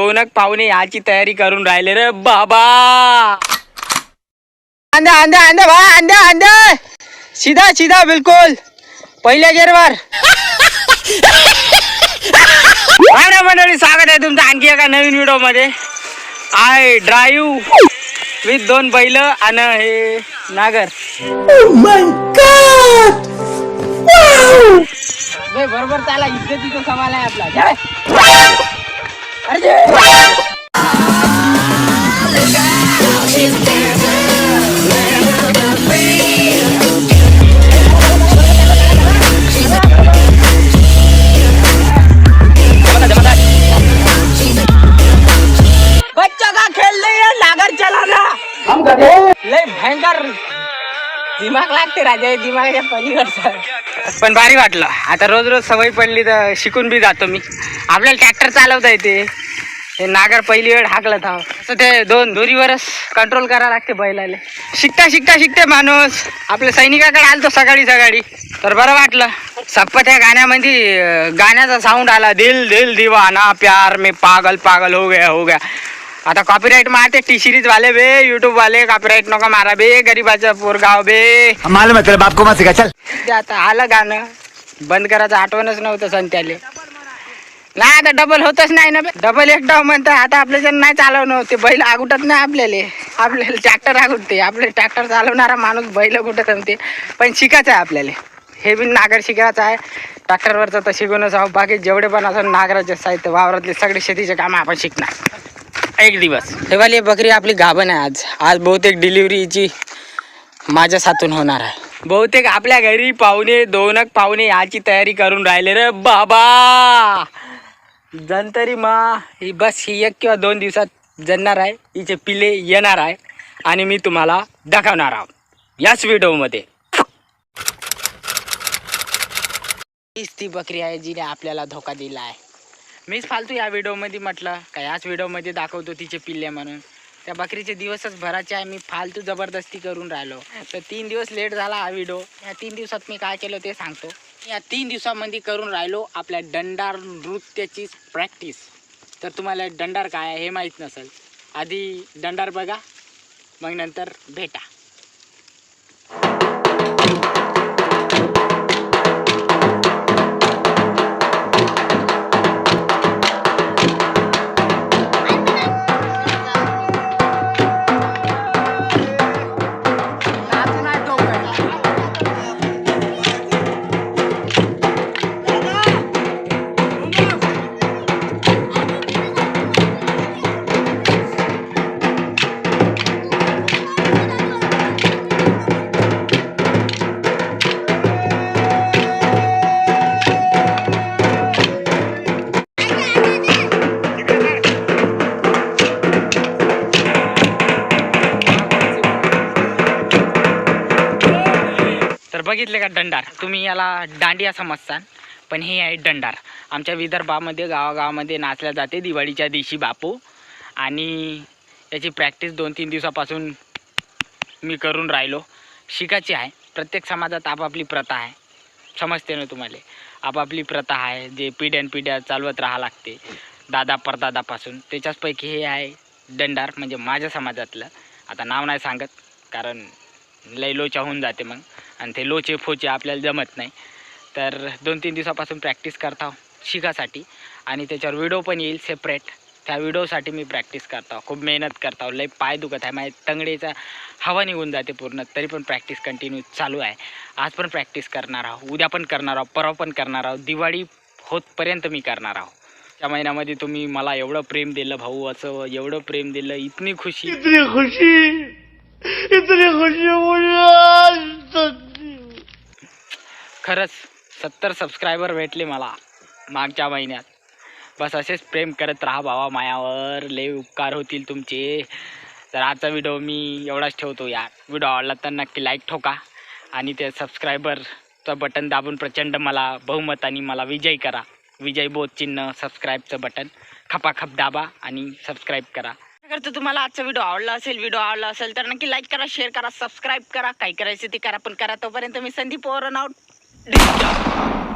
दोनक पाहुणे याची तयारी करून राहिले रे बाबा! अंदे अंदे अंदे भा अंदे अंदे सीधा सीधा बिलकुल! पहिल्या गेरवर! मंडळी स्वागत आहे तुमचं आणखी एका नवीन व्हिडिओमध्ये आय ड्राईव्ह विथ दोन बैल आणि हे नागर. बे, बरोबर त्याला इज्जतीचा सवाल आहे आपला. बच्चा का खेळ नाही आहे, नागर चलाना लय भयंकर। दिमाग लागते राजा हे दिमागाच्या पलीकडचं पण भारी वाटलं. आता रोज रोज सवय पडली तर शिकून बी जातो मी. आपल्याला ट्रॅक्टर चालवता येते. हे नागर पहिली वेळ हाकलं था असं ते दोन दोरीवरच कंट्रोल करावं लागते बैलाले. शिकता शिकता शिकते माणूस. आपल्या सैनिकाकडे आलतो सकाळी सकाळी. तर बरं वाटलं. सप्पा त्या गाण्यामध्ये गाण्याचा साऊंड आला. दिल दिल दिवाना प्यार में पागल पागल हो गया हो गया. आता कॉपीराईट मारते टी सिरीज वाले बे युट्यूब वाले. कॉपीराईट नका मारा बे गरीबाचं पोरगाव बे. मालूम है तेरे बाप को? मत सिखा चल. ते आता आलं गाणं. बंद करायचं आठवणच नव्हतं संत्याले. नाही आता डबल होतच नाही ना डबल एक डाव म्हणतात. आता आपल्याच्या नाही चालवणं होते. बैल आगुटत नाही आपल्याला. आपल्याला ट्रॅक्टर आगुटते. आपले ट्रॅक्टर चालवणारा माणूस बैल कुठं जमते? पण शिकायचं आहे आपल्याला. हे बी नागर शिकायचं आहे. ट्रॅक्टरवरचं तर शिकूनच आहोत बाकी जेवढे पण असं नागराचे साहित्य वावरातले सगळे शेतीचे कामं आपण शिकणार. एक दिवस. तेव्हा बकरी आपली गाभण आहे आज. आज बहुतेक डिलिव्हरीची माझ्या साथून होणार आहे. बहुतेक आपल्या घरी पाहुणे दोनक पाहुणे याची तयारी करून राहिले रे बाबा. जंतरी मा ही बस ही एक किंवा दोन दिवसात जणणार आहे. हिचे पिले येणार आहे. आणि मी तुम्हाला दाखवणार आहोत. याच व्हिडिओमध्ये. हीच ती बकरी आहे जिने आपल्याला धोका दिला आहे. मीच फालतू या व्हिडिओमध्ये म्हटलं का याच व्हिडिओमध्ये दाखवतो तिचे पिल्ले म्हणून. त्या बकरीचे दिवसच भराचे आहे. मी फालतू जबरदस्ती करून राहिलो. तर तीन दिवस लेट झाला हा व्हिडिओ. या तीन दिवसात मी काय केलं ते सांगतो. या तीन दिवसामध्ये करून राहिलो आपल्या दंडार नृत्याची प्रॅक्टिस. तर तुम्हाला दंडार काय आहे हे माहीत नसेल. आधी दंडार बघा मग नंतर भेटा. बघितले का दंडार तुम्ही याला दांडिया समजतान पण हे आहे दंडार आमच्या विदर्भामध्ये गावागावामध्ये नाचल्या जाते दिवाळीच्या दिवशी बापू. आणि याची प्रॅक्टिस दोन तीन दिवसापासून मी करून राहिलो. शिकायची आहे. प्रत्येक समाजात आपापली प्रथा आहे. समजते ना तुम्हाला? आपापली प्रथा आहे जे पिढ्यान पिढ्या चालवत राहा लागते. दादा परदादापासून. त्याच्याचपैकी हे आहे दंडार म्हणजे माझ्या समाजातलं. आता नाव नाही सांगत कारण लय लोचा होऊन जाते मग. आणि ते लोचे फोचे आपल्याला जमत नाही. तर दोन तीन दिवसापासून प्रॅक्टिस करता शिकासाठी. आणि त्याच्यावर व्हिडिओ पण येईल सेपरेट त्या व्हिडिओसाठी मी प्रॅक्टिस करतो खूप मेहनत करतो लय पाय दुखत आहे. माझ्या तंगडीचा हवा निघून जाते पूर्ण. तरी पण प्रॅक्टिस कंटिन्यू चालू आहे. आज पण प्रॅक्टिस करणार आहोत. उद्या पण करणार आहोत. परवा पण करणार आहोत. दिवाळी होतपर्यंत मी करणार आहोत. त्या महिन्यामध्ये तुम्ही मला एवढं प्रेम दिलं भाऊ. असं एवढं प्रेम दिलं. इतनी खुशी. इतनी खुशी. इतनी खुशी हो. खरंच सत्तर सबस्क्रायबर भेटले मला मागच्या महिन्यात. बस असेच प्रेम करत राहा भावा मायावर. लय उपकार होतील तुमचे. तर आजचा व्हिडिओ मी एवढाच ठेवतो यार. व्हिडिओ आवडला तर नक्की लाईक ठोका. आणि ते सबस्क्रायबरचं बटन दाबून प्रचंड मला बहुमताने मला विजय करा. विजय बोध चिन्ह सबस्क्राईबचं बटन खपाखप दाबा आणि सबस्क्राईब करा. अगर तर तुम्हाला आजचा व्हिडिओ आवडला असेल व्हिडिओ आवडला असेल तर नक्की लाईक करा शेअर करा सबस्क्राईब करा. काय करायचं ते करा पण करा तोपर्यंत मी संदीप ओरन आउट Dükkan.